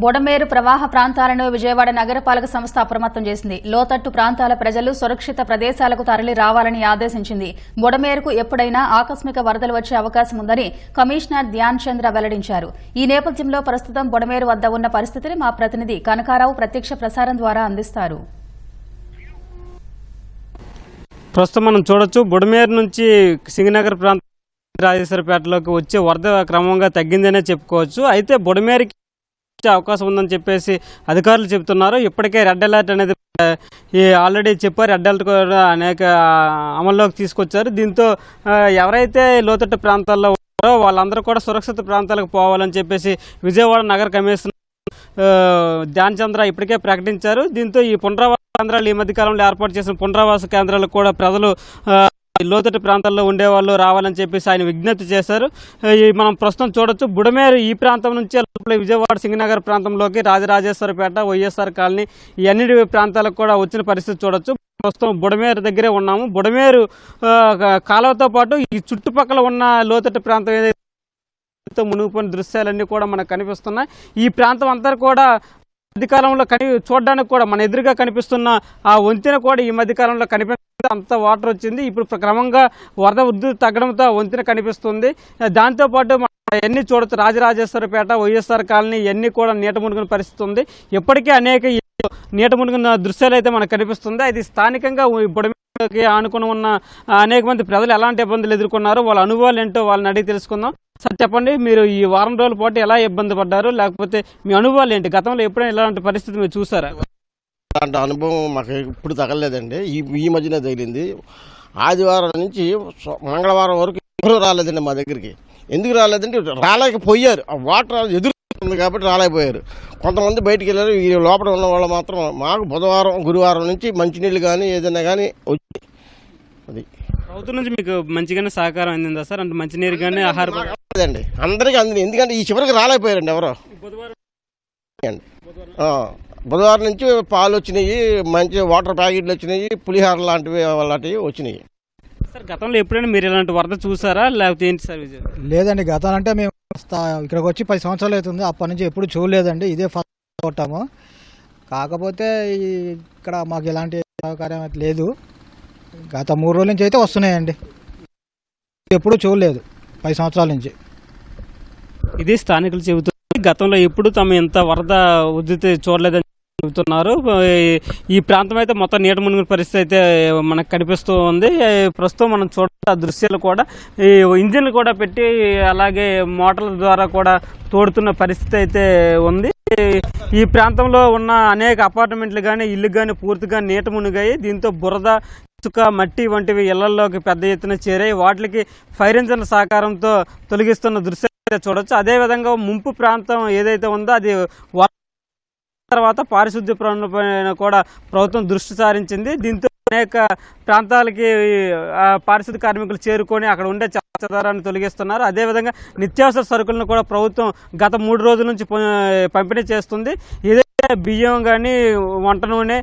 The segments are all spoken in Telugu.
బొడమేరు ప్రవాహ ప్రాంతాలను విజయవాడ నగరపాలక సంస్థ అప్రమత్తం చేసింది. లోతట్టు ప్రాంతాల ప్రజలు సురక్షిత ప్రదేశాలకు తరలి రావాలని ఆదేశించింది. బొడమేరుకు ఎప్పుడైనా ఆకస్మిక వరదలు వచ్చే అవకాశం ఉందని కమిషనర్ ధ్యాన్ చంద్ర వెల్లడించారు. ఈ నేపథ్యంలో ప్రస్తుతం బొడమేరు వద్ద ఉన్న పరిస్థితిని మా ప్రతినిధి కనకారావు ప్రత్యక్ష ప్రసారం ద్వారా అందిస్తారు. ప్రస్తుతం మనం చూడొచ్చు బుడమేరు నుంచి సింగనగర్ ప్రాంతం రాజేశ్వరపేటలోకి వచ్చే వరద క్రమంగా తగ్గిందనే చెప్పుకోవచ్చు. అయితే బుడమేరికి వచ్చే అవకాశం ఉందని చెప్పేసి అధికారులు చెబుతున్నారు. ఇప్పటికే రెడ్ అలర్ట్ అనేది ఈ ఆల్రెడీ చెప్పారు. రెడ్ అలర్ట్ కూడా అనేక అమల్లోకి తీసుకొచ్చారు. దీంతో ఎవరైతే లోతట్టు ప్రాంతాల్లో ఉన్నారో వాళ్ళందరూ కూడా సురక్షిత ప్రాంతాలకు పోవాలని చెప్పేసి విజయవాడ నగర కమిషనర్ ధ్యాన్ చంద్ర ఇప్పటికే ప్రకటించారు. దీంతో ఈ పునరావాస కేంద్రాలు ఈ మధ్య కాలంలో ఏర్పాటు చేసిన పునరావాస కేంద్రాలకు కూడా ప్రజలు లోతట్టు ప్రాంతాల్లో ఉండేవాళ్ళు రావాలని చెప్పేసి ఆయన విజ్ఞప్తి చేశారు. మనం ప్రస్తుతం చూడొచ్చు బుడమేరు ఈ ప్రాంతం నుంచి విజయవాడ సింగనగర్ ప్రాంతంలోకి రాజరాజేశ్వరపేట వైఎస్ఆర్ కాలనీ ఈ అన్నిటి ప్రాంతాలకు కూడా వచ్చిన పరిస్థితి చూడొచ్చు. ప్రస్తుతం బుడమేరు దగ్గరే ఉన్నాము. బుడమేరు కాలువతో పాటు ఈ చుట్టుపక్కల ఉన్న లోతట్టు ప్రాంతం ఏదైతే మునిగిపోయిన దృశ్యాలన్నీ కూడా మనకు కనిపిస్తున్నాయి. ఈ ప్రాంతం అంతా కూడా మధ్యకాలంలో కని చూడడానికి కూడా మన ఎదురుగా కనిపిస్తున్న ఆ వంతెన కూడా ఈ మధ్యకాలంలో కనిపిస్తుంది. అంత వాటర్ వచ్చింది. ఇప్పుడు క్రమంగా వరద ఉద్ధృతి తగ్గడంతో వంతెన కనిపిస్తుంది. దాంతోపాటు మనం ఎన్ని చూడొచ్చు రాజరాజేశ్వరపేట వైఎస్ఆర్ కాలనీ ఇవన్నీ కూడా నీట మునిగిన పరిస్థితి ఉంది ఇప్పటికే అనేక నీట మునిగిన దృశ్యాలు అయితే మనకు కనిపిస్తుంది. అది స్థానికంగా బుడమికి ఆనుకుని ఉన్న అనేక మంది ప్రజలు ఎలాంటి ఇబ్బందులు ఎదుర్కొన్నారు వాళ్ళ అనుభవాలు ఏంటో వాళ్ళని అడిగి తెలుసుకుందాం. సార్ చెప్పండి మీరు ఈ వారం రోజుల పాటు ఎలా ఇబ్బంది పడ్డారు? లేకపోతే మీ అనుభవాలు ఏంటి? గతంలో ఎప్పుడైనా ఇలాంటి పరిస్థితి మీరు చూసారా? అలాంటి అనుభవం మాకు ఇప్పుడు తగలేదండి ఈ ఈ మధ్యనే తగిలింది. ఆదివారం నుంచి సో- మంగళవారం వరకు ఎవరు రాలేదండి మా దగ్గరికి. ఎందుకు రాలేదంటే రాలేకపోయారు. ఆ వాటర్ ఎదురు ఉంది కాబట్టి రాలేకపోయారు. కొంతమంది బయటికి వెళ్ళారు. ఈ లోపల ఉన్న వాళ్ళు మాత్రం మాకు బుధవారం గురువారం నుంచి మంచినీళ్ళు కానీ ఏదైనా కానీ వచ్చి అది ప్రభుత్వం నుంచి మీకు మంచిగానే సహకారం అందిందా సార్? అంటే మంచినీరు కానీ ఆహార? లేదండి అందరికీ అందింది. ఎందుకంటే ఈ చివరికి రాలేకపోయారండి ఎవరో. ఆ, బుధవారం నుంచి పాలు వచ్చినాయి మంచి వాటర్ ప్యాకెట్లు వచ్చినాయి పులిహార లాంటివి అలాంటివి వచ్చినాయి. సార్ గతంలో ఎప్పుడైనా మీరు ఇలాంటి వరద చూసారా? లేకపోతే ఏంటి సార్ లేదండి గతం అంటే మేము ఇక్కడికి వచ్చి పది సంవత్సరాలు అవుతుంది. అప్పటి నుంచి ఎప్పుడు చూడలేదండి. ఇదే ఫస్ట్ కొట్టాము. కాకపోతే ఇక్కడ మాకు ఎలాంటి సౌకర్యం అయితే లేదు. గత మూడు రోజుల నుంచి అయితే వస్తున్నాయండి. ఎప్పుడూ చూడలేదు పది సంవత్సరాల నుంచి. ఇది స్థానికులు చెబుతున్నారు. గతంలో ఎప్పుడు తమ ఇంత వరద ఉద్ధృతి చూడలేదని చెబుతున్నారు. ఈ- ఈ ప్రాంతం అయితే మొత్తం నీట మునిగిన పరిస్థితి అయితే మనకు కనిపిస్తూ ఉంది. ప్రస్తుతం మనం చూడ ఆ దృశ్యాలు కూడా ఈ ఇంజిన్లు కూడా పెట్టి అలాగే మోటార్ల ద్వారా కూడా తోడుతున్న పరిస్థితి అయితే ఉంది. ఈ ప్రాంతంలో ఉన్న అనేక అపార్ట్మెంట్లు కానీ ఇల్లు కానీ పూర్తిగా నీట మునిగాయి. దీంతో బురద ఇసుక మట్టి వంటివి ఇళ్ళలోకి పెద్ద ఎత్తున చేరాయి. వాటికి ఫైర్ ఇంజన్ల సహకారంతో తొలగిస్తున్న దృశ్యాలు చూడొచ్చు. అదేవిధంగా ముంపు ప్రాంతం ఏదైతే ఉందో అది తర్వాత పారిశుద్ధ్య పనులపైన కూడా ప్రభుత్వం దృష్టి సారించింది. దీంతో అనేక ప్రాంతాలకి పారిశుద్ధ్య కార్మికులు చేరుకొని అక్కడ ఉండే చెత్త చెదారాన్ని తొలగిస్తున్నారు అదేవిధంగా నిత్యావసర సరుకులను కూడా ప్రభుత్వం గత మూడు రోజుల నుంచి పంపిణీ చేస్తుంది. ఏదైతే బియ్యం కానీ వంట నూనె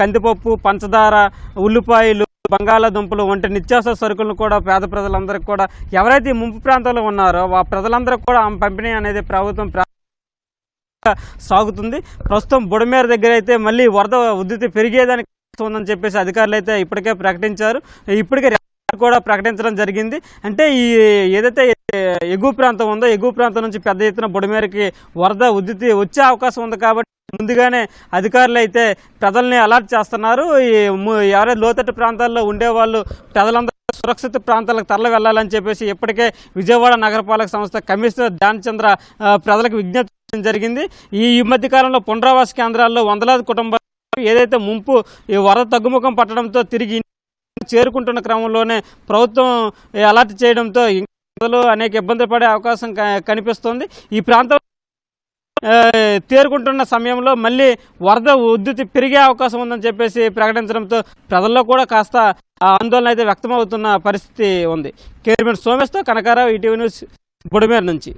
కందిపప్పు పంచదార ఉల్లిపాయలు బంగాళాదుంపలు వంటి నిత్యావసర సరుకులను కూడా పేద ప్రజలందరికీ కూడా ఎవరైతే ఈ ముంపు ప్రాంతాల్లో ఉన్నారో ఆ ప్రజలందరికీ కూడా ఆమె పంపిణీ అనేది ప్రభుత్వం సాగుతుంది. ప్రస్తుతం బుడమేర దగ్గర అయితే మళ్ళీ వరద ఉధృతి పెరిగేదానికి ఉందని చెప్పేసి అధికారులు అయితే ఇప్పటికే ప్రకటించారు. ఇప్పటికే కూడా ప్రకటించడం జరిగింది. అంటే ఈ ఏదైతే ఎగువ ప్రాంతం ఉందో ఎగువ ప్రాంతం నుంచి పెద్ద ఎత్తున బుడమేరకి వరద ఉధృతి వచ్చే అవకాశం ఉంది కాబట్టి ముందుగానే అధికారులు అయితే ప్రజల్ని అలర్ట్ చేస్తున్నారు. ఈ ఎవరైతే లోతట్టు ప్రాంతాల్లో ఉండేవాళ్ళు ప్రజలందరూ సురక్షిత ప్రాంతాలకు తరలి వెళ్ళాలని చెప్పేసి ఇప్పటికే విజయవాడ నగరపాలక సంస్థ కమిషనర్ ధ్యాన్ చంద్ర ప్రజలకు విజ్ఞప్తి జరిగింది. ఈ మధ్య కాలంలో పునరావాస కేంద్రాల్లో వందలాది కుటుంబాలు ఏదైతే ముంపు ఈ వరద తగ్గుముఖం పట్టడంతో తిరిగి చేరుకుంటున్న క్రమంలోనే ప్రభుత్వం అలర్ట్ చేయడంతో ఇంకా ప్రజలు అనేక ఇబ్బందులు పడే అవకాశం కనిపిస్తోంది. ఈ ప్రాంతం తేరుకుంటున్న సమయంలో మళ్ళీ వరద ఉద్ధృతి పెరిగే అవకాశం ఉందని చెప్పేసి ప్రకటించడంతో ప్రజల్లో కూడా కాస్త ఆ ఆందోళన అయితే వ్యక్తమవుతున్న పరిస్థితి ఉంది. కేర్మెంట్ సోమేశ్తో కనకారావు ఈటీవీ న్యూస్ బుడమేరు నుంచి.